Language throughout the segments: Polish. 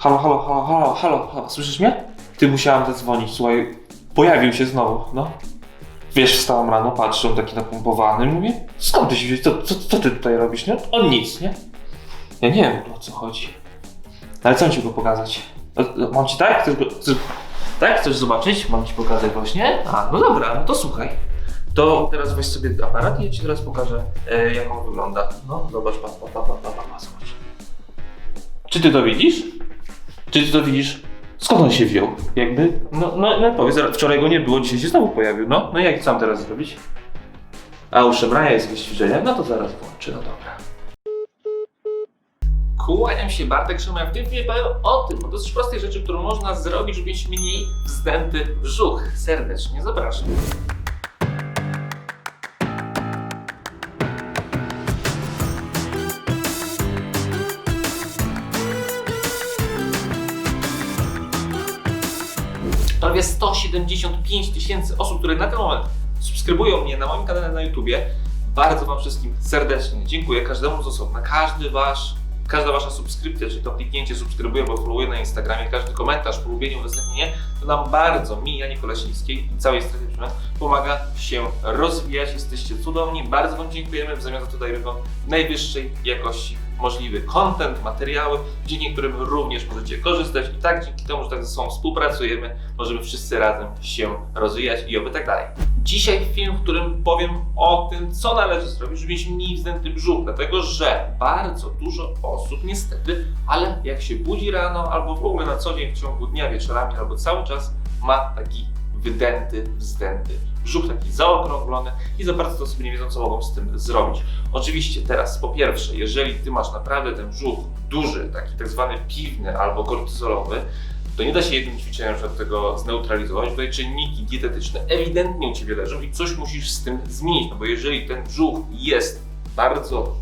Halo, halo, halo, halo, halo, halo, słyszysz mnie? Ty musiałam zadzwonić, słuchaj, pojawił się znowu, no. Wiesz, wstałam rano, patrzę, on taki napompowany, mówię, skąd ty się wziąłeś, co, co, co ty tutaj robisz, nie? On nic, nie? Ja nie wiem, o co chodzi. Ale co mam ci go pokazać? E, e, Mam ci tak? Chcesz go, tak? Chcesz zobaczyć? Mam ci pokazać właśnie? A, no dobra, no to słuchaj. To teraz weź sobie aparat i ja ci teraz pokażę, e, jak on wygląda. No, zobacz, pa, pa, pa, pa, pa, pa, zobacz. Czy ty to widzisz? Czy ty to widzisz? Skąd on się wziął? Jakby, no, no, no powiedz, wczoraj go nie było, dzisiaj się znowu pojawił, no. No i jak sam teraz zrobić? A u szemrania jest jakieś ćwiczenie? No to zaraz włączę, no dobra. Kłaniam się Bartek Szyma, w tym filmie powiem o tym, o dosyć prostej rzeczy, którą można zrobić, żeby mieć mniej wzdęty brzuch. Serdecznie zapraszam. 175 tysięcy osób, które na ten moment subskrybują mnie na moim kanale na YouTubie. Bardzo Wam wszystkim serdecznie dziękuję, każdemu z osobna, każdy Wasz, każda Wasza subskrypcja, czyli to kliknięcie subskrybuję, bo followuję na Instagramie, każdy komentarz, polubienie, udostępnienie, to nam bardzo, mi, Janie Kolesińskiej i całej strefie pomaga się rozwijać. Jesteście cudowni, bardzo Wam dziękujemy, w zamian za to dajemy Wam najwyższej jakości możliwy content, materiały, dzięki którym również możecie korzystać i tak dzięki temu, że tak ze sobą współpracujemy, możemy wszyscy razem się rozwijać i oby tak dalej. Dzisiaj film, w którym powiem o tym, co należy zrobić, żeby mieć mniej wzdęty brzuch, dlatego że bardzo dużo osób niestety, ale jak się budzi rano albo w ogóle na co dzień w ciągu dnia, wieczorami albo cały czas ma taki wydęty, wzdęty brzuch taki zaokrąglony i za bardzo to sobie nie wiedzą, co mogą z tym zrobić. Oczywiście teraz, po pierwsze, jeżeli ty masz naprawdę ten brzuch duży, taki tak zwany piwny albo kortyzolowy, to nie da się jednym ćwiczeniem od tego zneutralizować. Tutaj czynniki dietetyczne ewidentnie u Ciebie leżą i coś musisz z tym zmienić, no bo jeżeli ten brzuch jest bardzo,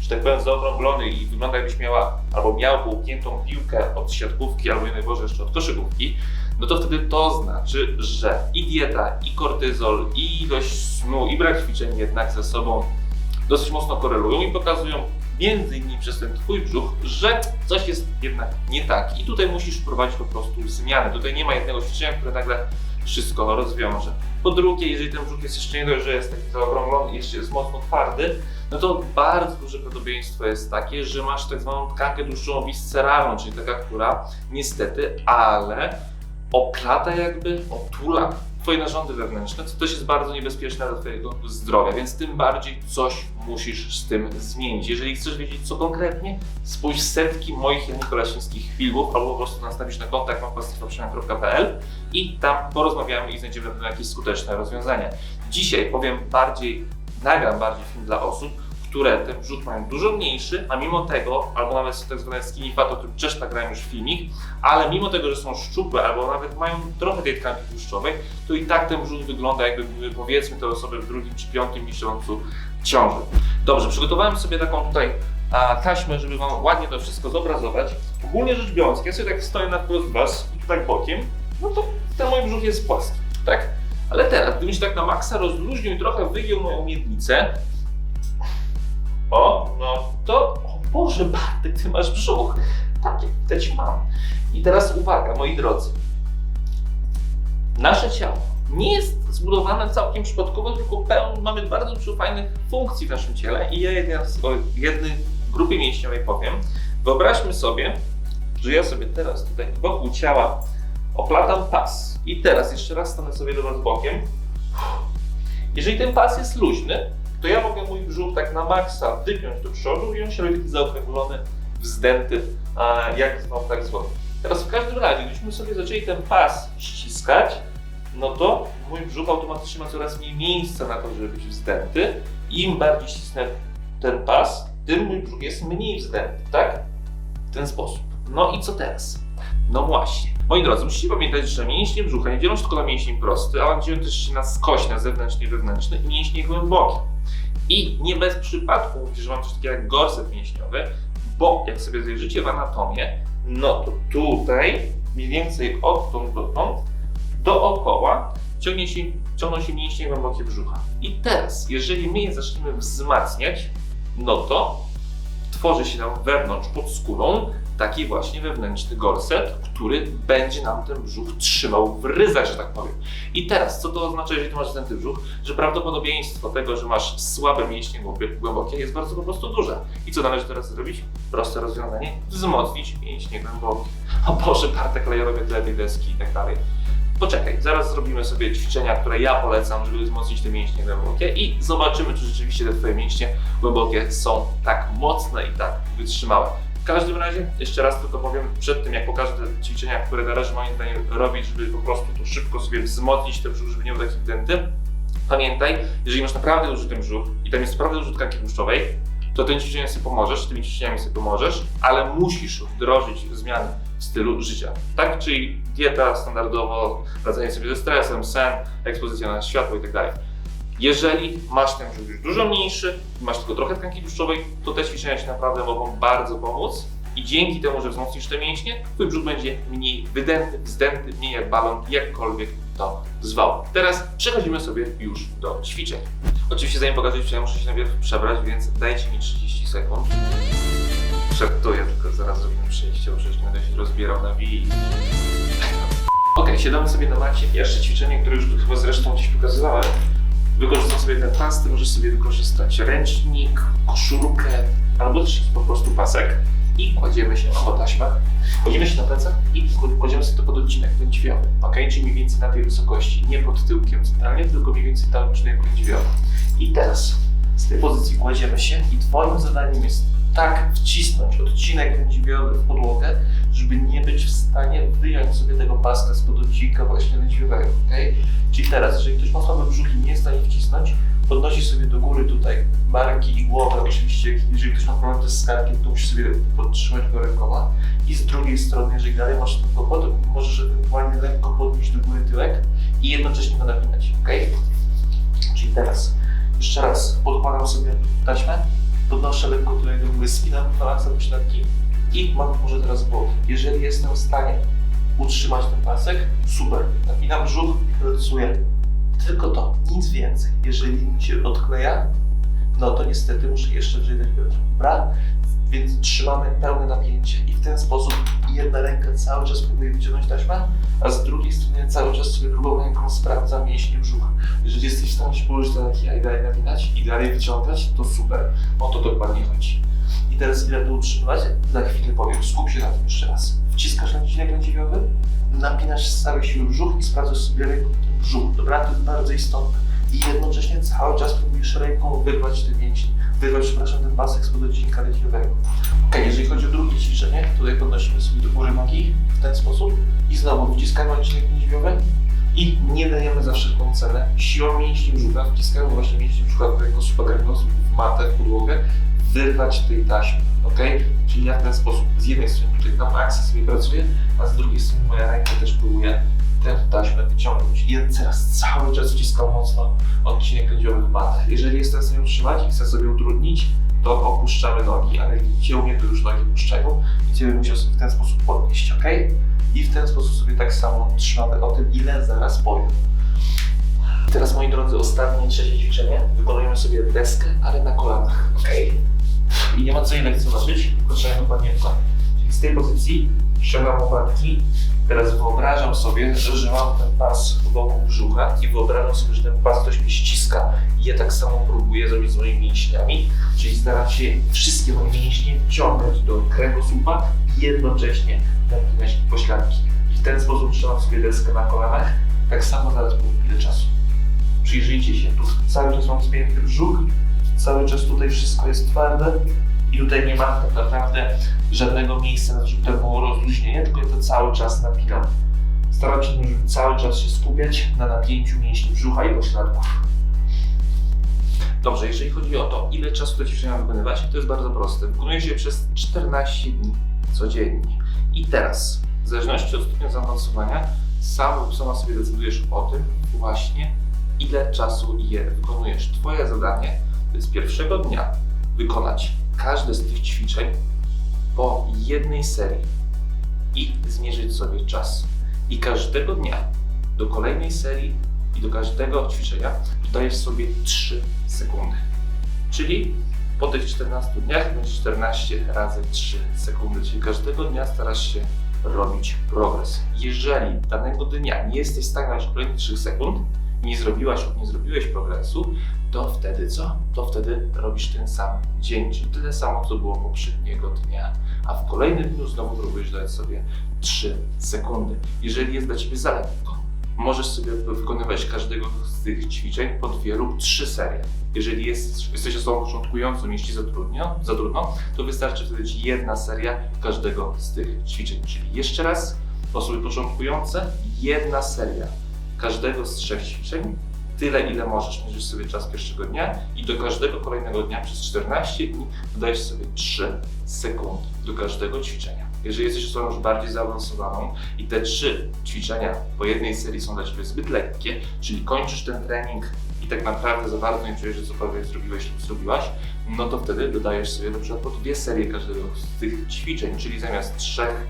że tak powiem, zaokrąglony i wygląda jakbyś miała albo miał połkniętą piłkę od siatkówki, albo nie Boże jeszcze od koszykówki, no to wtedy to znaczy, że i dieta, i kortyzol, i ilość snu, i brak ćwiczeń jednak ze sobą dosyć mocno korelują i pokazują między innymi przez ten Twój brzuch, że coś jest jednak nie tak i tutaj musisz wprowadzić po prostu zmiany. Tutaj nie ma jednego ćwiczenia, które nagle wszystko rozwiąże. Po drugie, jeżeli ten brzuch jest jeszcze nie dość, że jest taki zaokrąglony jeszcze jest mocno twardy, no to bardzo duże prawdopodobieństwo jest takie, że masz tak zwaną tkankę tłuszczową visceralną, czyli taka, która niestety, ale okrada jakby, otula Twoje narządy wewnętrzne, co też jest bardzo niebezpieczne dla Twojego zdrowia, więc tym bardziej coś musisz z tym zmienić. Jeżeli chcesz wiedzieć co konkretnie, spójrz setki moich Janik filmów albo po prostu nastawisz na kontakt małpa.pl i tam porozmawiamy i znajdziemy jakieś skuteczne rozwiązania. Dzisiaj powiem bardziej, nagram bardziej film dla osób, które ten brzuch mają dużo mniejszy, a mimo tego, albo nawet są tak zwane skinny fat, o którym też nagrałem już filmik, ale mimo tego, że są szczupłe, albo nawet mają trochę tej tkanki tłuszczowej, to i tak ten brzuch wygląda jakby były powiedzmy te osoby w drugim czy piątym miesiącu ciąży. Dobrze, przygotowałem sobie taką tutaj a, taśmę, żeby Wam ładnie to wszystko zobrazować. Ogólnie rzecz biorąc, ja sobie tak stoję na wprost Was i tak bokiem, no to ten mój brzuch jest płaski, tak? Ale teraz, gdybym się tak na maksa rozluźnił i trochę wygiął moją miednicę, o, no to, o Boże Bartek, ty masz brzuch. Tak, jak widać mam. I teraz uwaga, moi drodzy. Nasze ciało nie jest zbudowane całkiem przypadkowo, tylko pełno, mamy bardzo dużo fajnych funkcji w naszym ciele i ja jedna z, o jednej grupie mięśniowej powiem. Wyobraźmy sobie, że ja sobie teraz tutaj wokół ciała oplatam pas. I teraz jeszcze raz stanę sobie do Was bokiem. Jeżeli ten pas jest luźny, to ja mogę mój brzuch tak na maksa wypiąć do przodu i on się robi taki zaokrąglony, wzdęty, jak zwał, tak zwał. Teraz w każdym razie, gdybyśmy sobie zaczęli ten pas ściskać, no to mój brzuch automatycznie ma coraz mniej miejsca na to, żeby być wzdęty. Im bardziej ścisnę ten pas, tym mój brzuch jest mniej wzdęty, tak? W ten sposób. No i co teraz? No właśnie. Moi drodzy, musicie pamiętać, że mięśnie brzucha nie dzielą się tylko na mięsień prosty, ale dzielą też się na skośne, zewnętrzne i wewnętrzne i mięśnie głębokie. I nie bez przypadku mówię, że mam coś takiego jak gorset mięśniowy, bo jak sobie zajrzycie w anatomię, no to tutaj, mniej więcej odtąd dotąd, dookoła ciągnie się, ciągną się mięśnie głębokie brzucha. I teraz, jeżeli my je zaczniemy wzmacniać, no to tworzy się nam wewnątrz pod skórą taki właśnie wewnętrzny gorset, który będzie nam ten brzuch trzymał w ryzach, że tak powiem. I teraz, co to oznacza, jeżeli ty masz zdęty brzuch? Że prawdopodobieństwo tego, że masz słabe mięśnie głębokie jest bardzo po prostu duże. I co należy teraz zrobić? Proste rozwiązanie. Wzmocnić mięśnie głębokie. O Boże, Bartek, ale robię deski i tak dalej. Poczekaj, zaraz zrobimy sobie ćwiczenia, które ja polecam, żeby wzmocnić te mięśnie głębokie i zobaczymy, czy rzeczywiście te twoje mięśnie głębokie są tak mocne i tak wytrzymałe. W każdym razie, jeszcze raz tylko powiem, przed tym jak pokażę te ćwiczenia, które należy moim zdaniem robić, żeby po prostu to szybko sobie wzmocnić ten brzuch, żeby nie był taki wdęty, pamiętaj, jeżeli masz naprawdę duży ten brzuch i tam jest naprawdę dużo tkanki tłuszczowej, to tym ćwiczeniem sobie pomożesz, tymi ćwiczeniami sobie pomożesz, ale musisz wdrożyć zmiany w stylu życia. Tak? Czyli dieta standardowo, radzenie sobie ze stresem, sen, ekspozycja na światło itd. Jeżeli masz ten brzuch już dużo mniejszy, masz tylko trochę tkanki tłuszczowej, to te ćwiczenia Ci naprawdę mogą bardzo pomóc. I dzięki temu, że wzmocnisz te mięśnie, Twój brzuch będzie mniej wydęty, wzdęty, mniej jak balon, jakkolwiek to zwał. Teraz przechodzimy sobie już do ćwiczeń. Oczywiście zanim pokażę ćwiczenia, muszę się najpierw przebrać, więc dajcie mi 30 sekund. Żartuję, tylko zaraz zrobimy przejście, bo przecież nie będę się rozbierał na wi. Ok, siadamy sobie na macie. Pierwsze ćwiczenie, które już chyba zresztą gdzieś pokazywałem. Wykorzystam sobie ten pas, ty możesz sobie wykorzystać ręcznik, koszulkę, albo też po prostu pasek. I kładziemy się na taśmę. Kładziemy się na plecach i kładziemy sobie to pod odcinek lędźwiowy. Ok, czyli mniej więcej na tej wysokości, nie pod tyłkiem centralnie, tylko mniej więcej tam odcinek lędźwiowy. I teraz z tej pozycji kładziemy się i twoim zadaniem jest tak wcisnąć odcinek lędźwiowy w podłogę, żeby nie być w stanie wyjąć sobie tego paska spod odcinka właśnie lędźwiowego, ok? Czyli teraz, jeżeli ktoś ma słabe brzuch i nie jest w stanie wcisnąć, podnosi sobie do góry tutaj barki i głowę, oczywiście jeżeli ktoś ma problem z skarkiem, to musi sobie podtrzymać go rękoma i z drugiej strony, jeżeli dalej masz ten kłopot, możesz ewentualnie lekko podnieść do góry tyłek i jednocześnie go napinać, ok? Czyli teraz, jeszcze raz, podkładam sobie taśmę, podnoszę lekko tutaj do góry, spinam na maksa pośladki i mam może teraz boki. Jeżeli jestem w stanie utrzymać ten pasek, super. Napinam brzuch, pracuję. Tylko to, nic więcej. Jeżeli mi się odkleja, no to niestety muszę jeszcze dać biodra. Więc trzymamy pełne napięcie i w ten sposób jedna ręka cały czas próbuje wyciągnąć taśmę, a z drugiej strony cały czas sobie drugą ręką sprawdza mięśnie brzucha. Jeżeli jesteś w stanie się położyć na taki, i dalej napinać i dalej wyciągać, to super. O to dokładnie chodzi. I teraz ile to utrzymywać? Za chwilę powiem. Skup się na tym jeszcze raz. Wciskasz na odcinek lędźwiowy, napinasz z całej siły brzuch i sprawdzasz sobie ręką brzuch. Dobra? To jest bardzo istotne. I jednocześnie cały czas próbujesz ręką wyrwać te mięśnie. Wyrwać, przepraszam, ten pasek spod odcinka lędźwiowego. Ok, jeżeli chodzi o drugie ćwiczenie, tutaj podnosimy sobie do góry nogi w ten sposób i znowu wciskamy odcinek lędźwiowy i nie dajemy za wszelką cenę siłą mięśni brzucha, wciskamy właśnie mięśnie brzucha kręgosłupa, kręgosłup w matę, w podłogę, wyrwać tej taśmy, ok? Czyli ja w ten sposób z jednej strony tutaj na maksa sobie pracuję, a z drugiej strony moja ręka też próbuje tę taśmę wyciągnąć. I teraz cały czas wciskam mocno odcinek lędźwiowy w matę. Jeżeli jestem w utrzymać i chcę sobie utrudnić, to opuszczamy nogi, ale jak widzicie u mnie to już nogi puszczają i Ciebie musiał sobie w ten sposób podnieść, ok? I w ten sposób sobie tak samo trzymamy o tym, ile zaraz powiem. Teraz moi drodzy, ostatnie, trzecie ćwiczenie. Wykonujemy sobie deskę, ale na kolanach, ok? I nie ma co jej lekceważyć, tylko trzeba dokładnie to. Czyli z tej pozycji ściągam łopatki. Teraz wyobrażam sobie, że mam ten pas wokół brzucha i wyobrażam sobie, że ten pas ktoś mnie ściska. I ja tak samo próbuję zrobić z moimi mięśniami, czyli staram się wszystkie moje mięśnie wciągać do kręgosłupa i jednocześnie napinać pośladki. I w ten sposób trzymam sobie deskę na kolanach. Tak samo zaraz powiem ile czasu. Przyjrzyjcie się, tu cały czas mam spięty brzuch, cały czas tutaj wszystko jest twarde i tutaj nie ma tak naprawdę żadnego miejsca na to, żeby to było rozluźnienie, tylko to cały czas napinam. Staram się cały czas się skupiać na napięciu mięśni brzucha i pośladków. Dobrze, jeżeli chodzi o to, ile czasu te ćwiczenia wykonywać, to jest bardzo proste. Wykonuje się przez 14 dni codziennie. I teraz, w zależności od stopnia zaawansowania, sam sama sobie decydujesz o tym właśnie, ile czasu je wykonujesz. Twoje zadanie to jest pierwszego dnia wykonać każde z tych ćwiczeń po jednej serii i zmierzyć sobie czas. I każdego dnia do kolejnej serii i do każdego ćwiczenia dodajesz sobie 3 sekundy. Czyli Po tych 14 dniach będzie 14 razy 3 sekundy, czyli każdego dnia starasz się robić progres. Jeżeli danego dnia nie jesteś w stanie dać kolejnych 3 sekund, nie zrobiłaś lub nie zrobiłeś progresu, to wtedy co? To wtedy robisz ten sam dzień, czyli tyle samo, co było poprzedniego dnia, a w kolejnym dniu znowu próbujesz dać sobie 3 sekundy. Jeżeli jest dla Ciebie za lekko, możesz sobie wykonywać każdego z tych ćwiczeń po dwie lub trzy serie. Jeżeli jest, jesteś osobą początkującą, jeśli za trudno, za trudno, to wystarczy wtedy jedna seria każdego z tych ćwiczeń. Czyli jeszcze raz, osoby początkujące, jedna seria każdego z trzech ćwiczeń, tyle ile możesz, mierzysz sobie czas pierwszego dnia i do każdego kolejnego dnia przez 14 dni dodajesz sobie 3 sekundy do każdego ćwiczenia. Jeżeli jesteś osobą już bardziej zaawansowaną i te trzy ćwiczenia po jednej serii są dla Ciebie zbyt lekkie, czyli kończysz ten trening i tak naprawdę za bardzo nie czujesz, że cokolwiek zrobiłeś lub zrobiłaś, no to wtedy dodajesz sobie na przykład po dwie serie każdego z tych ćwiczeń, czyli zamiast trzech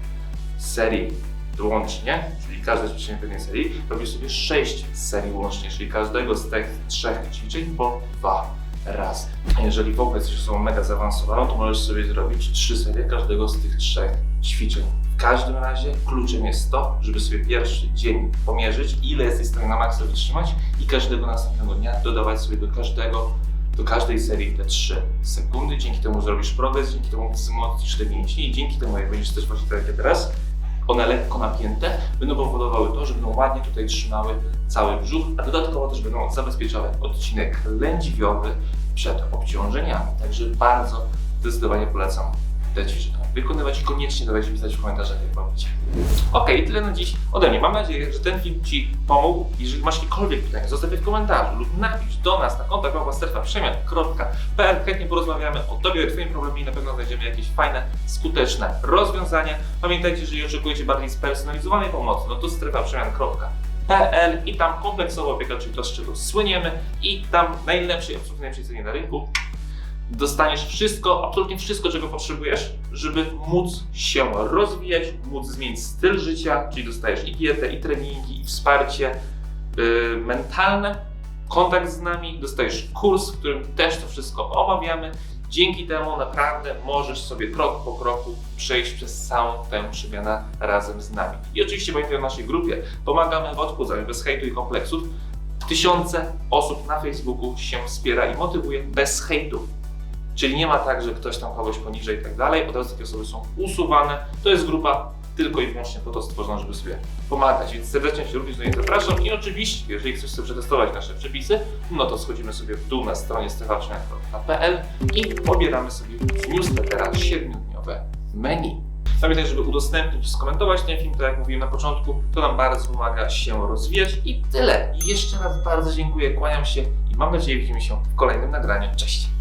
serii łącznie, każde ćwiczenie w jednej serii, robisz sobie 6 serii łącznie, czyli każdego z tych trzech ćwiczeń po dwa razy. Jeżeli w ogóle jesteś mega zaawansowaną, to możesz sobie zrobić trzy serie każdego z tych trzech ćwiczeń. W każdym razie kluczem jest to, żeby sobie pierwszy dzień pomierzyć, ile jesteś w stanie na maksa wytrzymać i każdego następnego dnia dodawać sobie do każdego do każdej serii te 3 sekundy. Dzięki temu zrobisz progres, dzięki temu wzmocnisz te mięśnie i dzięki temu, jak będziesz też właśnie tak jak ja teraz, one lekko napięte, będą powodowały to, że będą ładnie tutaj trzymały cały brzuch, a dodatkowo też będą zabezpieczały odcinek lędźwiowy przed obciążeniami. Także bardzo zdecydowanie polecam te ćwiczenia wykonywać i koniecznie dawajcie pisać w komentarzach, jak wam idzie. Okej, tyle na dziś ode mnie. Mam nadzieję, że ten film Ci pomógł. Jeżeli masz jakiekolwiek pytania, zostaw je w komentarzu lub napisz do nas na kontakt przemian.pl. Chętnie porozmawiamy o Tobie, o Twoim problemie i na pewno znajdziemy jakieś fajne, skuteczne rozwiązania. Pamiętajcie, jeżeli oczekujecie bardziej spersonalizowanej pomocy, no to strefa przemian.pl i tam kompleksowa opieka, czyli to, z czego słyniemy i tam najlepszej, absolutnie najlepszej cenie na rynku dostaniesz wszystko, absolutnie wszystko, czego potrzebujesz, żeby móc się rozwijać, móc zmienić styl życia, czyli dostajesz i dietę, i treningi, i wsparcie yy, mentalne, kontakt z nami, dostajesz kurs, w którym też to wszystko omawiamy. Dzięki temu naprawdę możesz sobie krok po kroku przejść przez całą tę przemianę razem z nami. I oczywiście pamiętaj o naszej grupie. Pomagamy w odchudzaniu bez hejtu i kompleksów. Tysiące osób na Facebooku się wspiera i motywuje bez hejtu. Czyli nie ma tak, że ktoś tam kogoś poniżej i tak dalej. Od razu takie osoby są usuwane. To jest grupa tylko i wyłącznie po to stworzona, żeby sobie pomagać. Więc serdecznie się również do niej zapraszam. I oczywiście, jeżeli chcesz sobie przetestować nasze przepisy, no to schodzimy sobie w dół na stronie strefaprzemian.pl i pobieramy sobie z newslettera 7-dniowe menu. Pamiętaj, żeby udostępnić i skomentować ten film, tak jak mówiłem na początku, to nam bardzo pomaga się rozwijać i tyle. I jeszcze raz bardzo dziękuję, kłaniam się i mam nadzieję widzimy się w kolejnym nagraniu. Cześć!